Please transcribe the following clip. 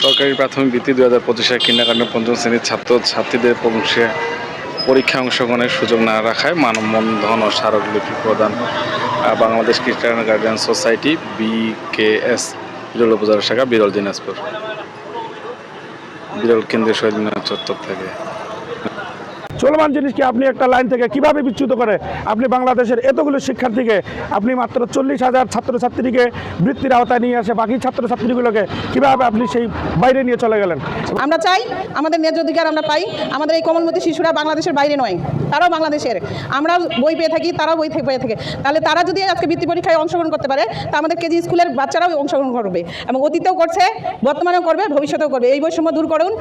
সরকারি প্রাথমিক বৃত্তি দু হাজার পঁচিশে কিন্ডারগার্ডেন পঞ্চম শ্রেণির ছাত্র ছাত্রীদের পৌঁছে পরীক্ষা অংশগ্রহণের সুযোগ না রাখায় মানববন্ধন ও স্মারকলিপি প্রদান বাংলাদেশ খ্রিস্টান গার্ডিয়ান সোসাইটি বিকেএস বিরল উপজেলা শাখা, বিরল দিনাজপুর। বিরল কেন্দ্রীয় শহীদ মিনার চত্বর থেকে। চলমান জিনিসকে আপনি একটা লাইন থেকে কীভাবে বিচ্যুত করে আপনি বাংলাদেশের এতগুলো শিক্ষার্থীকে আপনি মাত্র চল্লিশ হাজার ছাত্রছাত্রীকে বৃত্তির আওতায় নিয়ে আসে বাকি ছাত্রছাত্রীগুলোকে কীভাবে আপনি সেই বাইরে নিয়ে চলে গেলেন? আমরা চাই আমাদের ন্যায্য অধিকার আমরা পাই। আমাদের এই কোমলমতি শিশুরা বাংলাদেশের বাইরে নয়, তারাও বাংলাদেশের। আমরা বই পেয়ে থাকি, তারাও বই থেকে পেয়ে থাকে। তাহলে তারা যদি আজকে বৃত্তি পরীক্ষায় অংশগ্রহণ করতে পারে, তা আমাদের কেজি স্কুলের বাচ্চারাও অংশগ্রহণ করবে এবং অতীতেও করছে, বর্তমানেও করবে, ভবিষ্যতেও করবে। এই বৈষম্য দূর করুন।